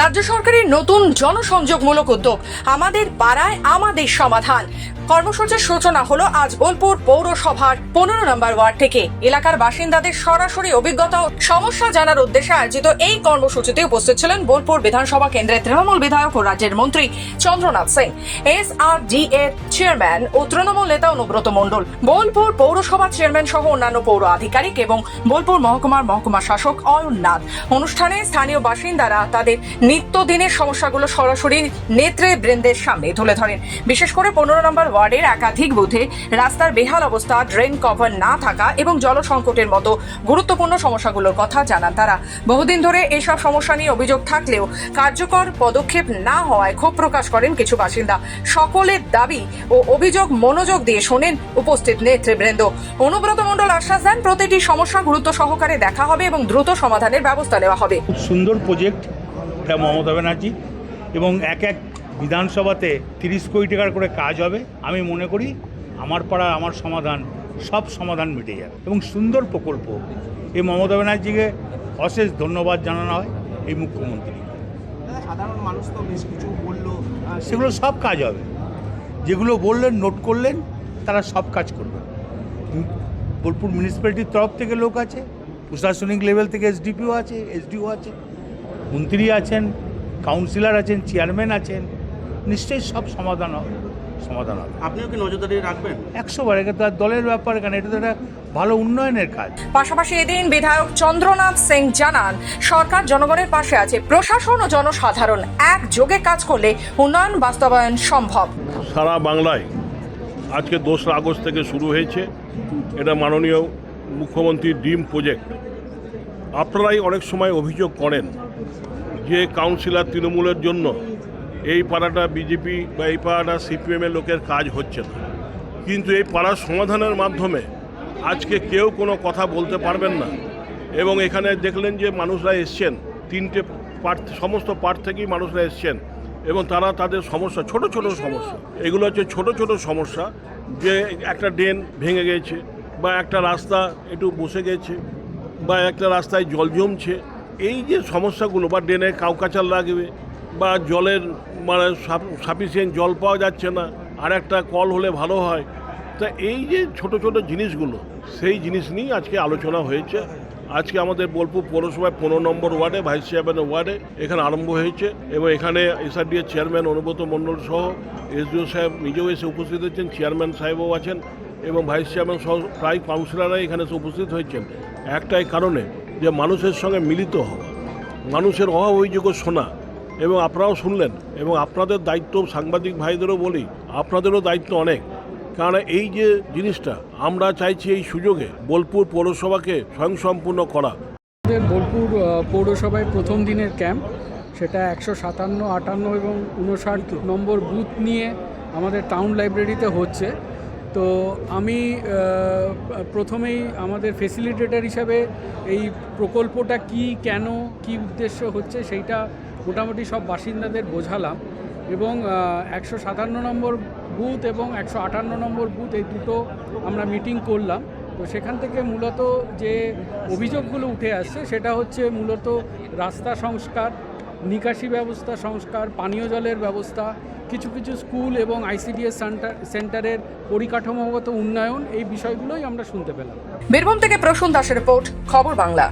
রাজ্য সরকারের নতুন জনসংযোগমূলক উদ্যোগ। আমাদের পাড়ায় আমাদের সমাধান। কর্মসূচির সূচনা হলো আজ বোলপুর পৌরসভার পনেরো নম্বর ওয়ার্ড থেকে। এলাকার বাসিন্দাদের সরাসরি অভিজ্ঞতা ও সমস্যা জানার উদ্দেশ্যে আয়োজিত এই কর্মসূচিতে উপস্থিত ছিলেন বোলপুর বিধানসভা কেন্দ্রের তৃণমূল বিধায়ক ও রাজ্যের মন্ত্রী Chandranath Singh, S R D এর চেয়ারম্যান ও তৃণমূল নেতা অনুব্রত মণ্ডল, বোলপুর পৌরসভা চেয়ারম্যান সহ অন্যান্য পৌর আধিকারিক এবং বোলপুর মহকুমার মহকুমা শাসক অয়ন নাথ। অনুষ্ঠানে স্থানীয় বাসিন্দারা তাদের নিত্যদিনের সমস্যাগুলো সরাসরি নেত্রে বৃন্দের সামনে তুলে ধরেন। বিশেষ করে পনেরো নম্বর ওয়ার্ডের একাধিক বুথে রাস্তার বেহাল অবস্থা ড্রেন কভার না থাকা এবং জল সংকটের মতো গুরুত্বপূর্ণ সমস্যাগুলোর কথা জানান তারা। বহুদিন ধরে এসব সমস্যা নিয়ে অভিযোগ থাকলেও কার্যকর পদক্ষেপ না হওয়ায় ক্ষোভ প্রকাশ করেন কিছু বাসিন্দা। সকলের দাবি ও অভিযোগ মনোযোগ দিয়ে শোনেন উপস্থিত নেতৃবৃন্দ। অনুব্রত মণ্ডল আশ্বাস দেন, প্রতিটি সমস্যা গুরুত্ব সহকারে দেখা হবে এবং দ্রুত সমাধানের ব্যবস্থা নেওয়া হবে। সুন্দর প্রজেক্ট মমতা ব্যানার্জি, এবং এক এক বিধানসভাতে তিরিশ কোটি টাকার করে কাজ হবে আমি মনে করি আমার পাড়া আমার সমাধান সব সমাধান মিটে যাবে। এবং সুন্দর প্রকল্প। এই মমতা ব্যানার্জিকে অশেষ ধন্যবাদ জানানো হয় এই মুখ্যমন্ত্রী। সাধারণ মানুষ তো বেশ কিছু বলল সেগুলো সব কাজ হবে। যেগুলো বললেন নোট করলেন তারা সব কাজ করবে। বোলপুর মিউনিসিপ্যালিটির তরফ থেকে লোক আছে প্রশাসনিক লেভেল থেকে এসডিপিও আছে এসডিও আছে মন্ত্রী আছেন কাউন্সিলর আছেন চেয়ারম্যান আছেন নিশ্চয়ই সব সমাধান হবে। সমাধান হবে। আপনিও কি নজরদারি রাখবেন? একশো বার এটা তো আর দলের ব্যাপার কেন? এটা তো একটা ভালো উন্নয়নের কাজ। পাশাপাশি এদিন বিধায়ক চন্দ্রনাথ সিং জানান সরকার জনগণের পাশে আছে প্রশাসন ও জনসাধারণ একযোগে কাজ করলে উন্নয়ন বাস্তবায়ন সম্ভব। সারা বাংলায় আজকে দোসরা আগস্ট থেকে শুরু হয়েছে। এটা মাননীয় মুখ্যমন্ত্রী ড্রিম প্রজেক্ট। আপনারাই অনেক সময় অভিযোগ করেন যে কাউন্সিলর তৃণমূলের জন্য এই পাড়াটা বিজেপি বা এই পাড়াটা সিপিএমের লোকের কাজ হচ্ছে না। কিন্তু এই পাড়ার সমাধানের মাধ্যমে আজকে কেউ কোনো কথা বলতে পারবেন না। এবং এখানে দেখলেন যে মানুষরা এসছেন, তিনটে পার্ট সমস্ত পার্ট থেকেই মানুষরা এসছেন এবং তারা তাদের সমস্যা, ছোট ছোট সমস্যা। এগুলো হচ্ছে ছোট ছোট সমস্যা যে একটা ড্রেন ভেঙে গেছে বা একটা রাস্তা একটু বসে গেছে বা একটা রাস্তায় জল জমছে। এই যে সমস্যাগুলো বা ড্রেনে কাউকাচার লাগবে বা জলের মানে সাফিসিয়েন্ট জল পাওয়া যাচ্ছে না আর একটা কল হলে ভালো হয়। তা এই যে ছোট ছোট জিনিসগুলো, সেই জিনিস নিয়েই আজকে আলোচনা হয়েছে। আজকে আমাদের বোলপুর পৌরসভায় পনেরো নম্বর ওয়ার্ডে, ভাইস চেয়ারম্যানের ওয়ার্ডে এখানে আরম্ভ হয়েছে এবং এখানে এসআরডি এর চেয়ারম্যান অনুব্রত মণ্ডল সহ এসডিও সাহেব নিজেও এসে উপস্থিত হয়েছেন, চেয়ারম্যান সাহেবও আছেন এবং ভাইস চেয়ারম্যান সহ প্রায় কাউন্সিলররাই এখানে এসে উপস্থিত হয়েছেন। একটাই কারণে যে মানুষের সঙ্গে মিলিত হওয়া, মানুষের অভাব অভিযোগ শোনা এবং আপনারাও শুনলেন, এবং আপনাদের দায়িত্ব সাংবাদিক ভাইদেরও বলি, আপনাদেরও দায়িত্ব অনেক। কারণ এই যে জিনিসটা, আমরা চাইছি এই সুযোগে বোলপুর পৌরসভাকে স্বয়ংসম্পূর্ণ করা। আমাদের বোলপুর পৌরসভায় প্রথম দিনের ক্যাম্প, সেটা একশো সাতান্ন, আটান্ন এবং উনষাট নম্বর বুথ নিয়ে আমাদের টাউন লাইব্রেরিতে হচ্ছে। তো আমি প্রথমেই আমাদের ফেসিলিটেটার হিসাবে এই প্রকল্পটা কি, কেন, কি উদ্দেশ্য হচ্ছে, সেইটা মোটামুটি সব বাসিন্দাদের বোঝালাম এবং একশো সাতান্ন নম্বর বুথ এবং একশো আটান্ন নম্বর বুথ এই দুটো আমরা মিটিং করলাম। তো সেখান থেকে মূলত যে অভিযোগগুলো উঠে আসছে সেটা হচ্ছে মূলত রাস্তা সংস্কার, নিকাশি ব্যবস্থা সংস্কার, পানীয় জলের ব্যবস্থা, কিছু কিছু স্কুল এবং আইসিডিএস সেন্টার, সেন্টারের পরিকাঠামোগত উন্নয়ন এই বিষয়গুলোই আমরা শুনতে পেলাম। বীরভূম থেকে প্রসূন দাসের রিপোর্ট, খবর বাংলা।